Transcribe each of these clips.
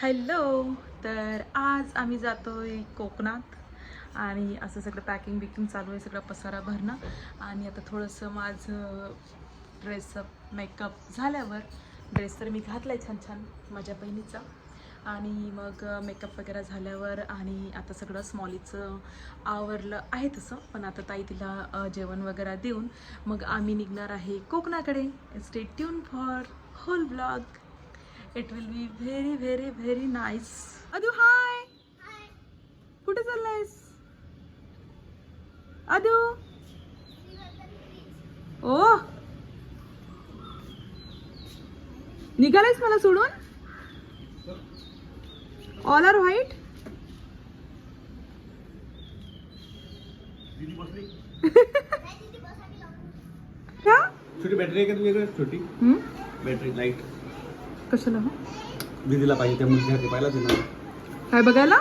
Hello तर आज आम्ही जातोय कोकणात आणि असं सगळं पॅकिंग बिकिंग चालू आहे सगळं पसारा भरणं. आणि आता थोडंसं माझं ड्रेसअप मेकअप झाल्यावर ड्रेस तर मी घातला आहे छान छान माझ्या बहिणीचा. आणि मग मेकअप वगैरे झाल्यावर आणि आता सगळं स्मॉलीचं आवरलं आहे तसं पण आता ताई तिला जेवण वगैरे देऊन मग आम्ही निघणार आहे कोकणाकडे. Stay tune for whole blog it will be very very very nice अदू hi कुठे चाललायस अदू ओ निघालायस मला सोडून ऑल आर व्हाईट का छोटी बॅटरी आहे का तुझी वेगळी छोटी हम्म? बॅटरी लाइट कशाला हो? दीदीला पाहिजे त्या मुलीच्या हाती पाहिला तुला काय बघायला?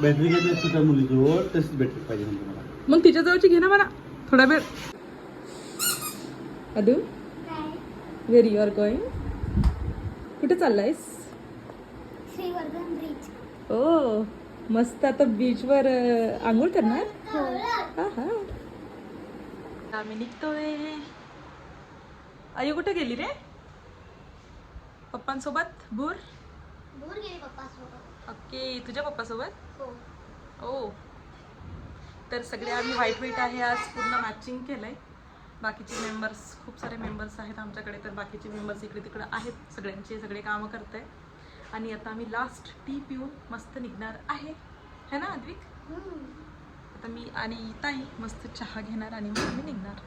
बॅटरी घेते तुझ्या मुलीजवळ तशीच बॅटरी पाहिजे म्हणते मला. मग तिच्या जवळची घे ना मला थोडा वेळ. Adu where you are going कुठे चाललायस? श्रीवर्धन ब्रिज ओ मस्त आता बीचवर अं, आंघोळ करणार? हो हा हा. आम्ही निघतोय. आई कुठे गेली रे? पप्पांसोबत? भूर? दूर गेले पप्पा सोबत ओके तुझ्या पप्पासोबत? हो. ओ. तर सगळे आम्ही व्हाईट व्हाईट आहे आज पूर्ण मॅचिंग केलंय. बाकीचे मेंबर्स खूप सारे मेंबर्स आहेत आमच्याकडे तर बाकीचे मेंबर्स इकडे तिकडे आहेत. सगळ्यांचे सगळे कामं करत आहे आणि आता आम्ही लास्ट टी पिऊन मस्त निघणार आहे. है ना अद्विक. आता मी आणि ताई मस्त चहा घेणार आणि मग आम्ही निघणार.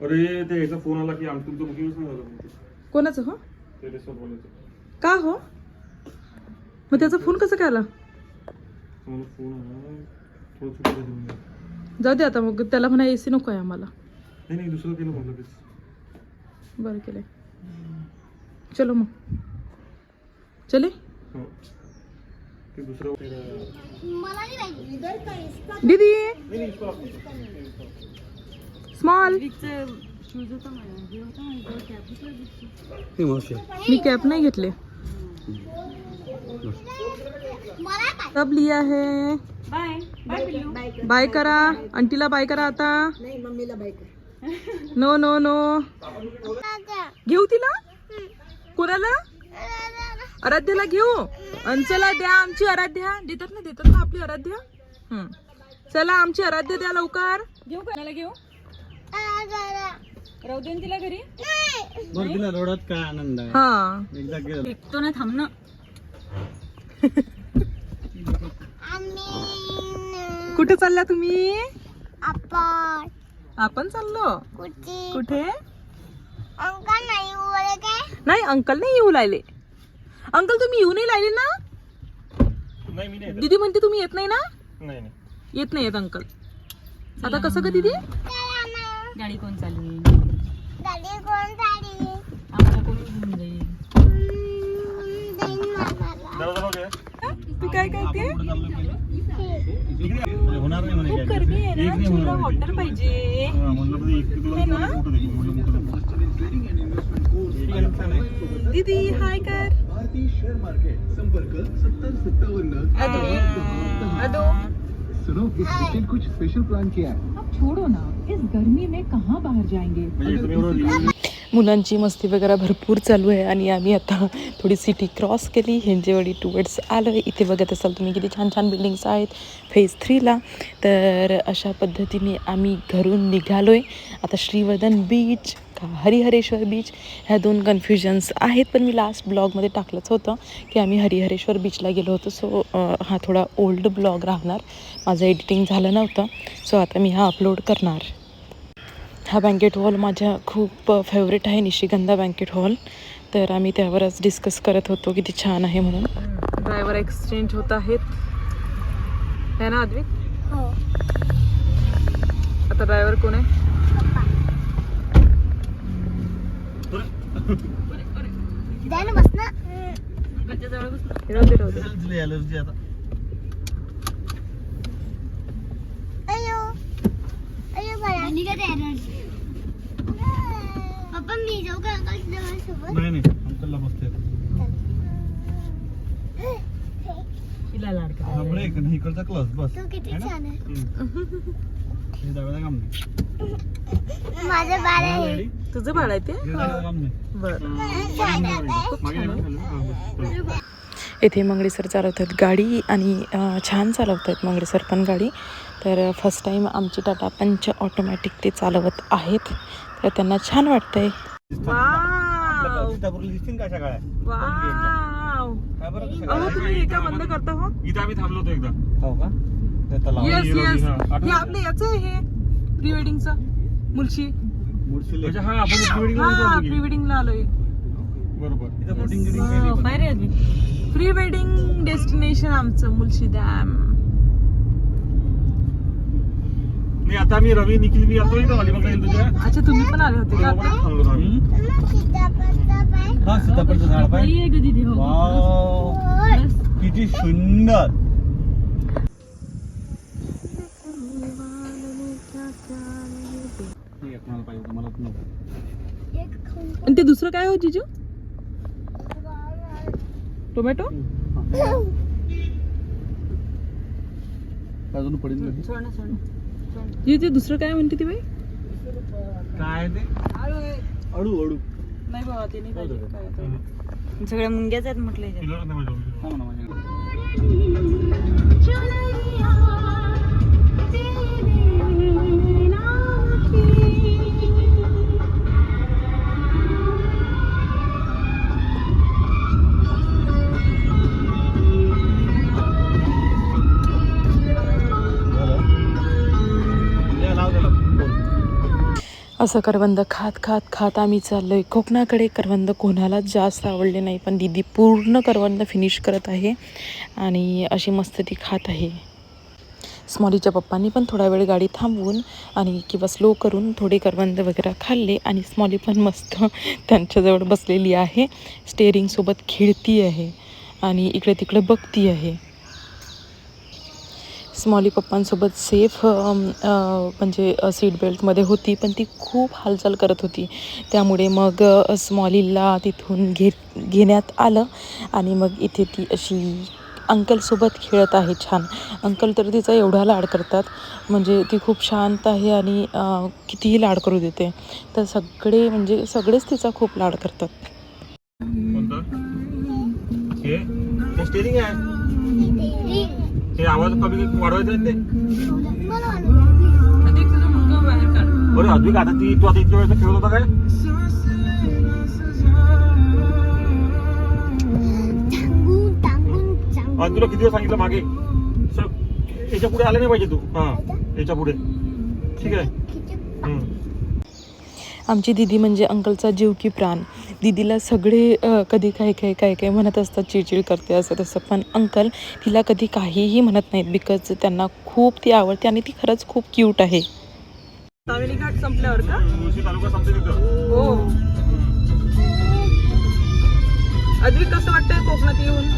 अरे ते याचा फोन आला की आमचं तुमचं बुकिंगच नाही झालं. कोणाचं हो? का हो? मग त्याचा फोन कसं काय आला. जाऊ दे आता मग त्याला म्हणा ए सी नको आहे आम्हाला. नाही नाही दुसरं केलं म्हणलं तेच बरं केलंय. चलो मग. चले? हो. ते दुसरं ते- मला नाही पाहिजे इधर का इसका? दीदी. स्मॉल मी कॅप नाही घेतले. मला सब लिया है. बाय करा. आंटीला बाय करा आता. नो नो नो घेऊ तिला? कोणाला आराध्याला घेऊ? आणि चला द्या आमची आराध्या. देतात ना देतात ना आपली आराध्या? चला आमची आराध्या द्या लवकर. घेऊ कोणाला घेऊ? राहू तिला घरी. रोडात काय आनंद आहे. हा. एकदा गेलं तो ना थांब ना. आम्ही कुठे चालल्या तुम्ही? आपण. आपण चाललो. कुठे? कुठे? अंका नाही बोले काय नाही अंकल नाही येऊ लागले अंकल तुम्ही येऊ नाही लागले ना? नाही मी नाही दीदी म्हणते तुम्ही येत नाही ना? नाही नाही. येत नाही येत अंकल. आता कसं का दीदी? चला. गाडी कोण चालली गाडी कोण झाली आम्हाला कोण घेऊन जाईल. तू काय करते होणार नाही म्हणे खूप काय. गर्मी आहे एक ना नाही तुला होणार वॉटर पाहिजे हा, है. दीदी हाय कर भारतीय शेअर मार्केट संपर्क सत्तर सत्तावन्न अदो अदो सुनो इस वीकेंड कुछ स्पेशल प्लान किया है अब छोड़ो ना इस गर्मी में कहाँ बाहर जाएंगे? मुलांची मस्ती वगैरे भरपूर चालू आहे आणि आम्ही आता थोडी सिटी क्रॉस केली हिंजेवाडी टुवर्ड्स आलो आहे इथे बघत असाल तुम्ही किती छान छान बिल्डिंग्स आहेत. फेज थ्रीला तर अशा पद्धतीने आम्ही घरून निघालो आहे आता श्रीवर्धन बीच का हरिहरेश्वर बीच ह्या दोन कन्फ्युजन्स आहेत. पण मी लास्ट ब्लॉगमध्ये टाकलंच होतं की आम्ही हरिहरेश्वर बीचला गेलो होतो. सो हा थोडा ओल्ड ब्लॉग राहणार. माझं एडिटिंग झालं नव्हतं. सो आता मी हा अपलोड करणार. हा बँकेट हॉल माझ्या खूप फेवरेट आहे निशिगंधा बँकेट हॉल तर आम्ही त्यावरच डिस्कस करत होतो किती छान आहे म्हणून. ड्रायव्हर एक्सचेंज होत आहेत. है ना अद्विक? हो. आता ड्रायव्हर कोण आहे? निघत पप्पा मी जाऊ का अंकल सोबत नाही नाही अंकलला बसते तिला नाही इकडचा क्लास बस तो किती छान आहे माझं बाळ आहे तुझं बाळ आहे ते मंगळेसर चालवतात गाडी आणि छान चालवतात मंगळेसर पण गाडी तर फर्स्ट टाईम आमची टाटा पंच ऑटोमॅटिक ते चालवत आहेत. तर त्यांना छान वाटतंय? तुम्ही एका बंद करता हो? इथं आम्ही थांबलो होतो एकदा. हो का. येस येस हा. आपलं याचं प्री वेडिंगचं मुलशी. हा हा प्री वेडिंगला आलोय. बरोबर. प्री वेडिंग डेस्टिनेशन आमचं मुलशी डॅम नाही आता मी रवी निखिल मी आता इथं अलिबागला गेलो तुझ्या. अच्छा तुम्ही पण आले होते का आता? थांबलो होतो आम्ही मग सीताफळचा पाय. हा सीताफळचं झाड पाहिजे वाव. किती सुंदर. नाही, एक मला पाहिजे होतं, मला नको. एक खाऊन आणि ते दुसरं काय हो जिजू? टोमॅटो? हा. अजून पडेल नाही. जी ते दुसरं काय म्हणते ती बाई काय ते अडू अडू नाही बाबा ते नाही पाहिजे. काय. सगळ्या मुंग्याच आहेत म्हटलं हा? असं करवंद खात खात खात आम्ही चाललो आहे कोकणाकडे करवंद कोणालाच जास्त आवडले नाही पण दीदी पूर्ण करवंद फिनिश करत आहे आणि अशी मस्त ती खात आहे. स्मॉलीच्या पप्पांनी पण थोडा वेळ गाडी थांबवून आणि किंवा स्लो करून थोडे करवंद वगैरे खाल्ले आणि स्मॉली पण मस्त त्यांच्याजवळ बसलेली आहे. स्टेअरिंगसोबत खेळती आहे आणि इकडे तिकडे बघती आहे. स्मॉली पप्पांसोबत सेफ म्हणजे सीट बेल्टमध्ये होती पण ती खूप हालचाल करत होती. त्यामुळे मग स्मॉलीला तिथून घे घेण्यात आलं आणि मग इथे ती अशी अंकलसोबत खेळत आहे छान. अंकल तर तिचा एवढा लाड करतात. म्हणजे ती खूप शांत आहे आणि कितीही लाड करू देते तर सगळे म्हणजे सगळेच तिचा खूप लाड करतात. हे आवाज कमी वाढवायचा ते. बरं अद्विक आता ती तू आता इतक्या वेळेस खेळत होता काय? आणि तुला किती वेळ सांगितलं मागे? सर याच्यापुढे आले नाही पाहिजे तू. हा याच्यापुढे. ठीक आहे. आमची दिदी म्हणजे अंकलचा जीव की प्राण. दिदीला सगळे कधी काय काय काय काय म्हणत असतात चिडचिड करते असं तसं. पण अंकल तिला कधी काहीही म्हणत नाहीत बिकॉज त्यांना खूप ती आवडते आणि ती खरंच खूप क्यूट आहे. कावेरी घाट संपल्यावर का? मुळशी तालुका संपते तिथं. हो. अद्विक कसं वाटतंय कोकणात येऊन?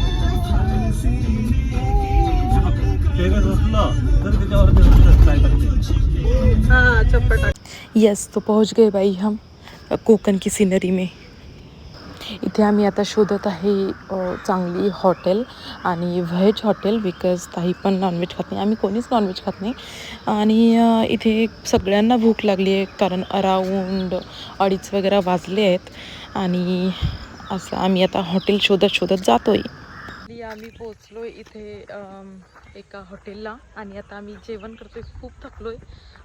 ते हाँ यस पहुंच गए भाई हम कोकण की सिनरी में. इथे आम्ही आता शोधत आहे चांगली हॉटेल आणि व्हेज हॉटेल बिकॉज ताई पण नॉनव्हेज खात नाही. आम्ही कोणीच नॉनव्हेज खात नाही. आणि इथे सगळ्यांना भूक लागली आहे कारण अराऊंड अडीच वगैरे वाजले आहेत आणि असं आम्ही आता हॉटेल शोधत शोधत जातोय. आम्ही पोचलो इथे एका हॉटेलला आणि आता आम्ही जेवण करतोय. खूप थकलोय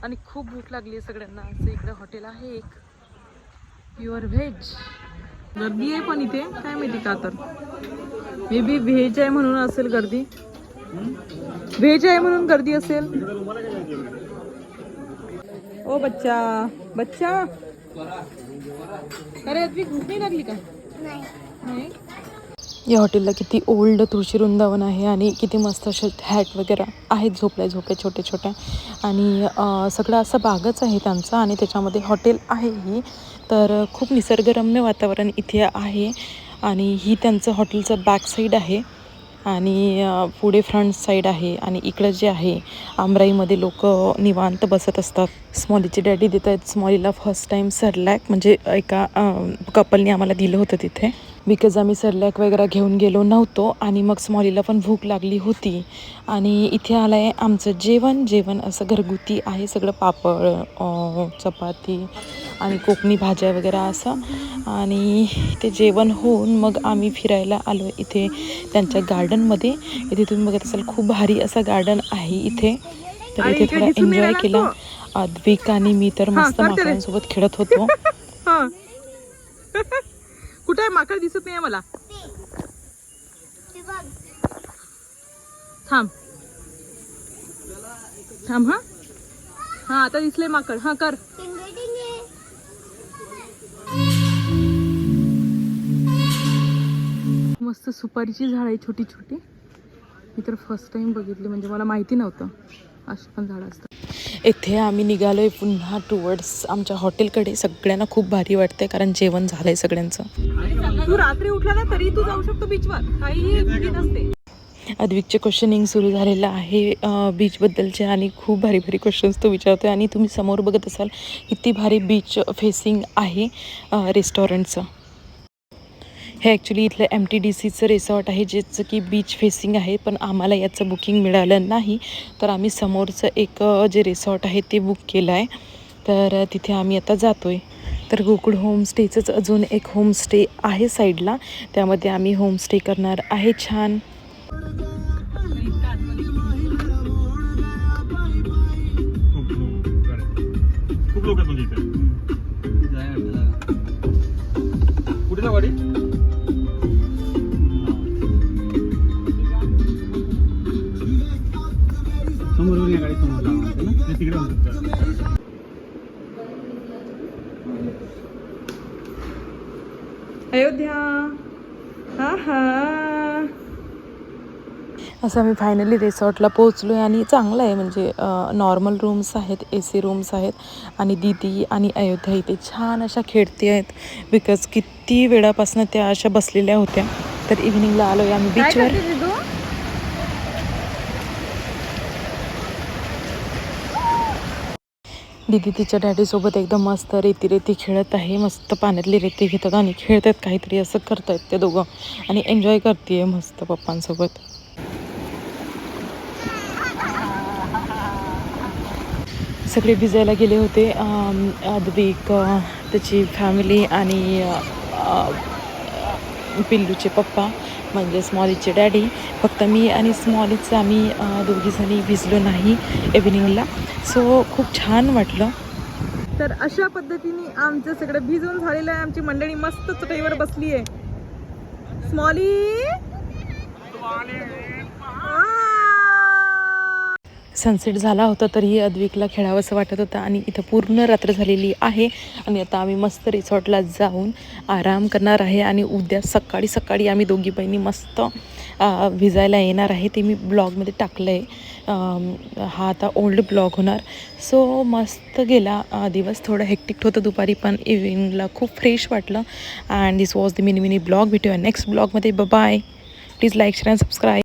आणि खूप भूक लागली आहे सगळ्यांना. असं इकडे हॉटेल आहे एक. प्युअर व्हेज गर्दी आहे पण इथे. काय माहिती का तर? मे बी व्हेज आहे म्हणून असेल गर्दी. व्हेज आहे म्हणून गर्दी असेल. ओ बच्चा बच्चा. अरे अद्विक भूक नाही लागली का? नाही. या हॉटेलला किती ओल्ड तुळशी वृंदावन आहे आणि किती मस्त असे हॅट वगैरे आहेत झोपल्या झोपल्या छोट्या छोट्या. आणि सगळं असं बागच आहे त्यांचं आणि त्याच्यामध्ये हॉटेल आहे ही. तर खूप निसर्गरम्य वातावरण इथे आहे आणि ही त्यांचं हॉटेलचं बॅक साईड आहे आणि पुढे फ्रंट साईड आहे आणि इकडं जे आहे आमराईमध्ये लोक निवांत बसत असतात. स्मॉलीचे डॅडी देत आहेत स्मॉलीला फर्स्ट टाईम सरलॅक म्हणजे एका कपलने आम्हाला दिलं होतं तिथे. बिकॉज आम्ही सरलॅक वगैरे घेऊन गेलो नव्हतो आणि मग स्मॉलीला पण भूक लागली होती. आणि इथे आलं आहे आमचं जेवण. जेवण असं घरगुती आहे. सगळं पापड चपाती आणि कोकणी भाज्या वगैरे असं. आणि ते जेवण होऊन मग आम्ही फिरायला आलो इथे त्यांच्या गार्डनमध्ये इथे तुम्ही बघत असाल खूप भारी असं गार्डन आहे इथे. तर इथे थोडा एन्जॉय केला. अद्विक आणि मी तर मस्त माकडांसोबत खेळत होतो. कुठे आहे? माकड दिसत नाही मला. थांब. थांब हा? हा आता दिसले माकड. हा कर. मस्त सुपारीची झाड आहे छोटी छोटी मी तर फर्स्ट टाइम बघितली म्हणजे मला माहिती नव्हतं. अशी पण झाडं असतात. इथे आम्ही निघालो आहे पुन्हा टुवर्ड्स आमच्या हॉटेलकडे सगळ्यांना खूप भारी वाटते कारण जेवण झालं आहे सगळ्यांचं. तू रात्री उठला ना तरी तू जाऊ शकतो बीचवर काही नसते. अद्विकचे क्वेश्चनिंग सुरू झालेलं आहे बीचबद्दलचे आणि खूप भारी भारी क्वेश्चन्स तो विचारतो आहे आणि तुम्ही समोर बघत असाल किती भारी बीच फेसिंग आहे रेस्टॉरंटचं हे ॲक्च्युली इथलं एम टी डी सीचं रिसॉर्ट आहे ज्याचं की बीच फेसिंग आहे पण आम्हाला याचं बुकिंग मिळालं नाही. तर आम्ही समोरचं एक जे रिसॉर्ट आहे ते बुक केलं आहे तर तिथे आम्ही आता जातो आहे तर गोकुळ होमस्टेचंच अजून एक होमस्टे आहे साईडला त्यामध्ये आम्ही होमस्टे करणार आहे छान. तिकडे? अयोध्या. हा हा. असं आम्ही फायनली रिसॉर्टला पोहोचलो आहे आणि चांगलं आहे. म्हणजे नॉर्मल रूम्स आहेत ए सी रूम्स आहेत आणि दीदी आणि अयोध्या इथे छान अशा खेळते आहेत. बिकॉज किती वेळापासून त्या अशा बसलेल्या होत्या. तर इव्हिनिंगला आलो आहे आम्ही बीचवर दीदी तिच्या डॅडीसोबत एकदम मस्त रेती रेती खेळत आहे. मस्त पाण्यातली रेती घेतात आणि खेळतात काहीतरी असं करतायत ते दोघं. आणि एन्जॉय करते मस्त पप्पांसोबत. सगळे भिजायला गेले होते. अम, त्याची फॅमिली आणि पिल्लूचे पप्पा म्हणजे स्मॉलीचे डॅडी. फक्त मी आणि स्मॉलीचं आम्ही दोघीजणी भिजलो नाही इव्हिनिंगला सो खूप छान वाटलं. तर अशा पद्धतीने आमचं सगळं भिजून झालेलं आहे. आमची मंडळी मस्त चटईवर बसली आहे स्मॉली! सनसेट झाला होता तरीही अद्विकला खेळावंसं वाटत होतं आणि इथं पूर्ण रात्र झालेली आहे. आणि आता आम्ही मस्त रिसॉर्टला जाऊन आराम करणार आहे आणि उद्या सकाळी सकाळी आम्ही दोघी बहिणी मस्त भिजायला येणार आहे. ते मी ब्लॉगमध्ये टाकलं आहे हा आता ओल्ड ब्लॉग होणार. सो मस्त गेला. दिवस थोडं हेक्टिक होतं दुपारी पण इव्हिनिंगला खूप फ्रेश वाटलं. And this was the mini mini blog. भेटूया नेक्स्ट ब्लॉगमध्ये. Bye please like share and subscribe